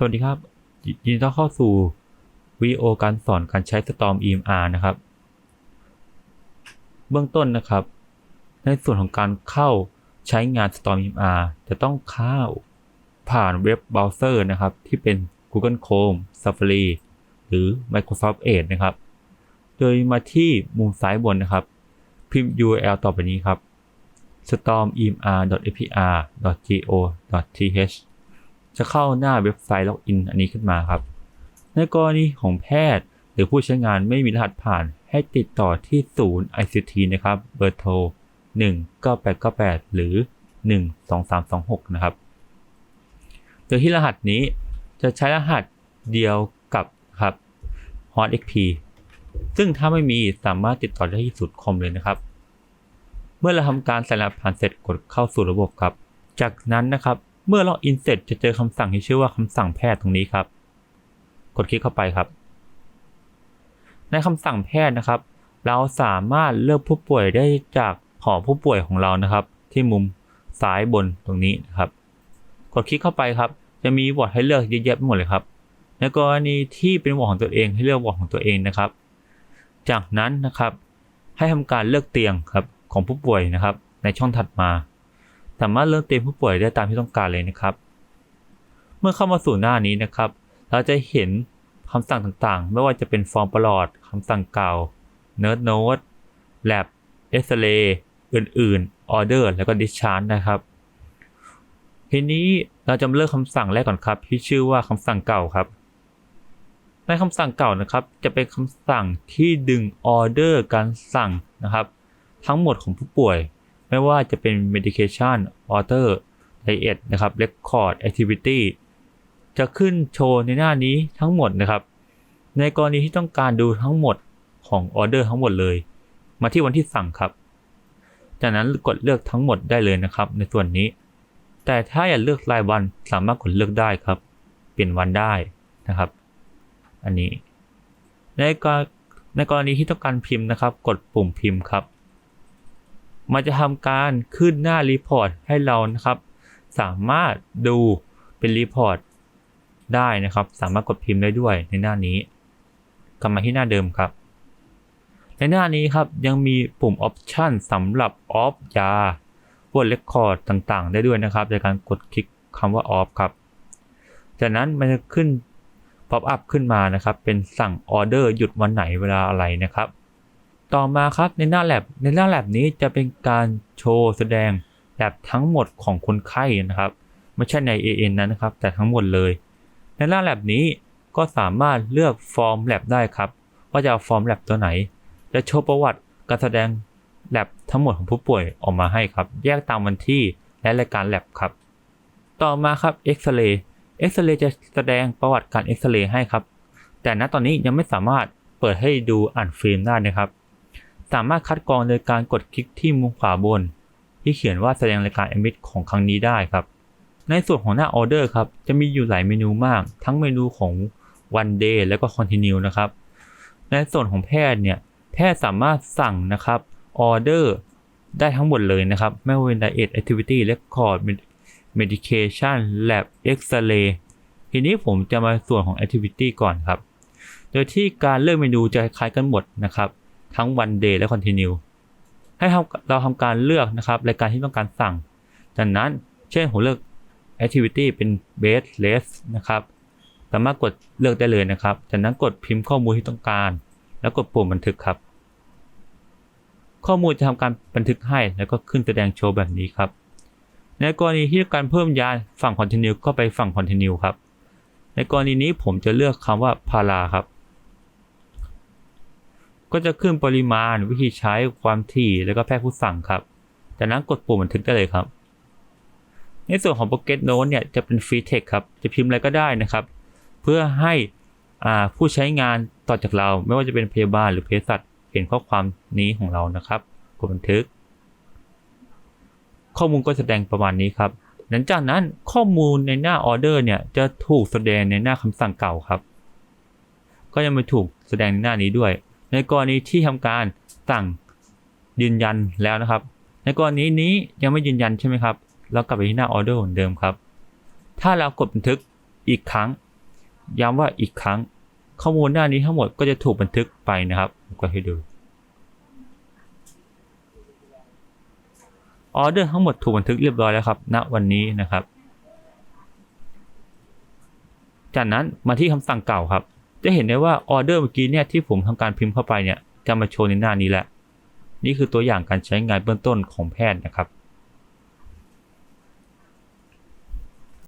สวัสดีครับ ยินดีต้อนรับเข้าสู่วิดีโอการสอนการใช้ Storm EMR นะครับ เบื้องต้นนะครับ ในส่วนของการเข้าใช้งาน Storm EMR จะต้องเข้าผ่านเว็บเบราว์เซอร์นะครับ ที่เป็น Google Chrome Safari หรือ Microsoft Edge นะครับ โดยมาที่มุมซ้ายบนนะครับ พิมพ์ URL ต่อไปนี้ครับ stormemr.apr.go.th จะเข้าหน้าเว็บไซต์ล็อกอินอันนี้ขึ้นมาครับ ในกรณีของแพทย์หรือผู้ใช้งานไม่มีรหัสผ่าน ให้ติดต่อที่ศูนย์ ICT นะครับ เบอร์โทร 19898 หรือ 12326 นะครับ โดยที่รหัสนี้จะใช้รหัสเดียวกับครับ HotXP ซึ่งถ้าไม่มีสามารถติดต่อได้ที่ศูนย์คอมเลยนะครับ เมื่อเราทำการใส่รหัสผ่านเสร็จกดเข้าสู่ระบบครับ จากนั้นนะครับ เมื่อล็อกอินเสร็จจะเจอคำสั่งที่ชื่อว่าคำสั่งแพทย์ตรงนี้ครับ กดคลิกเข้าไปครับ ในคำสั่งแพทย์นะครับ เราสามารถเลือกผู้ป่วยได้จากหอผู้ป่วยของเรานะครับ ที่มุมซ้ายบนตรงนี้นะครับ กดคลิกเข้าไปครับ จะมีวอร์ดให้เลือกเยอะแยะไปหมดเลยครับ ในกรณีที่เป็นวอร์ดของตัวเองให้เลือกวอร์ดของตัวเองนะครับ จากนั้นนะครับ ให้ทำการเลือกเตียงครับของผู้ป่วยนะครับ ในช่องถัดมา สามารถเลือกเตียงผู้ป่วยได้ตามที่ต้องการเลยนะครับ เมื่อเข้ามาสู่หน้านี้นะครับ เราจะเห็นคำสั่งต่างๆ ไม่ว่าจะเป็นฟอร์มประหลอดคำสั่งเก่า Nerd Note Lab x r a y อื่นๆ Order แล้วก็ Discharge นะครับ ทีนี้เราจะมเลือกคำสั่งแรกก่อนครับที่ชื่อว่าคำสั่งเก่าครับ ในคำสั่งเก่านะครับ จะเป็นคำสั่งที่ดึงออเดอร์การสั่งนะครับ ทั้งหมดของผู้ป่วย ไม่ว่าจะเป็น medication order diet นะครับ record activity จะขึ้นโชว์ในหน้านี้ทั้งหมดนะครับ ในกรณีที่ต้องการดูทั้งหมดของออเดอร์ทั้งหมดเลย มาที่วันที่สั่งครับ จากนั้นกดเลือกทั้งหมดได้เลยนะครับ ในส่วนนี้ แต่ถ้าอยากเลือกรายวันสามารถกดเลือกได้ครับ เปลี่ยนวันได้นะครับ อันนี้ ในกรในกรณีที่ต้องการพิมพ์นะครับ กดปุ่มพิมพ์ครับ มันจะทำการขึ้นหน้ารีพอร์ตให้เรานะครับ สามารถดูเป็นรีพอร์ตได้นะครับ สามารถกดพิมพ์ได้ด้วยในหน้านี้ กลับมาที่หน้าเดิมครับ ในหน้านี้ครับยังมีปุ่มออปชันสำหรับออฟยาพวกเรคคอร์ดต่างๆ ได้ด้วยนะครับในการกดคลิกคำว่าออฟครับ จากนั้นมันจะขึ้นป๊อปอัพขึ้นมานะครับ เป็นสั่งออเดอร์หยุดวันไหนเวลาอะไรนะครับ ต่อมาครับในหน้าแลบในหน้าแลบนี้จะเป็นการโชว์แสดงแลบทั้งหมดของคนไข้นะครับ ไม่ใช่ใน AN นั้นนะครับ แต่ทั้งหมดเลย ในหน้าแลบนี้ก็สามารถเลือกฟอร์มแลบได้ครับว่าจะเอาฟอร์มแลบตัวไหนจะโชว์ประวัติการแสดงแลบทั้งหมดของผู้ป่วยออกมาให้ครับ แยกตามวันที่และรายการแลบครับ ต่อมาครับเอ็กซเรย์เอ็กซเรย์จะแสดงประวัติการเอ็กซเรย์ให้ครับ แต่ณตอนนี้ยังไม่สามารถเปิดให้ดูอ่านฟิล์มได้นะครับ สามารถคัดกรองโดยการกดคลิกที่มุมขวาบน ที่เขียนว่าแสดงรายการ emit ของครั้งนี้ได้ครับ ในส่วนของหน้าออเดอร์ครับ จะมีอยู่หลายเมนูมาก ทั้งเมนูของ one day แล้วก็ continue นะครับ ในส่วนของแพทย์เนี่ย แพทย์สามารถสั่งนะครับออเดอร์ได้ทั้งหมดเลยนะครับ ไม่ว่าเป็น diet activity record medication lab x-ray ทีนี้ผมจะมาส่วนของ activity ก่อนครับ โดยที่การเลือกเมนูจะคล้ายกันหมดนะครับ ทั้ง one day และ continue ให้เราทำการเลือกนะครับรายการที่ต้องการสั่ง จากนั้นเช่นผมเลือก activity เป็น base less นะครับ สามารถกดเลือกได้เลยนะครับ จากนั้นกดพิมพ์ข้อมูลที่ต้องการ แล้วกดปุ่มบันทึกครับ ข้อมูลจะทำการบันทึกให้แล้วก็ขึ้นแสดงโชว์แบบนี้ครับ ในกรณีที่ต้องการเพิ่มยานฝั่ง continue ก็ไปฝั่ง continue ครับ ในกรณีนี้ผมจะเลือกคำว่า para ครับ ก็จะขึ้นปริมาณวิธีใช้ความถี่แล้วก็แพทย์ผู้สั่งครับ จากนั้นกดปุ่มบันทึกได้เลยครับ ในส่วนของ Pocket Note เนี่ยจะเป็น Free Text ครับ จะพิมพ์อะไรก็ได้นะครับ เพื่อให้ผู้ใช้งานต่อจากเราไม่ว่าจะเป็นพยาบาลหรือเภสัชเห็นข้อความนี้ของเรานะครับ กดบันทึก ข้อมูลก็แสดงประมาณนี้ครับหลังจากนั้นข้อมูลในหน้าออเดอร์เนี่ยจะถูกแสดงในหน้าคำสั่งเก่าครับ ก็ยังไม่ถูกแสดงในหน้านี้ด้วย ในกรณีที่ทำการสั่งยืนยันแล้วนะครับ ในกรณีนี้ยังไม่ยืนยันใช่ไหมครับ เรากลับไปที่หน้าออเดอร์เหมือนเดิมครับ ถ้าเรากดบันทึกอีกครั้ง ย้ำว่าอีกครั้ง ข้อมูลหน้านี้ทั้งหมดก็จะถูกบันทึกไปนะครับก็ให้ดูออเดอร์ทั้งหมดถูกบันทึกเรียบร้อยแล้วครับณวันนี้นะครับ จากนั้นมาที่คำสั่งเก่าครับ จะเห็นได้ว่าออเดอร์เมื่อกี้เนี่ยที่ผมทำการพิมพ์เข้าไปเนี่ยจะมาโชว์ในหน้านี้แหละ นี่คือตัวอย่างการใช้งานเบื้องต้นของแพทย์นะครับ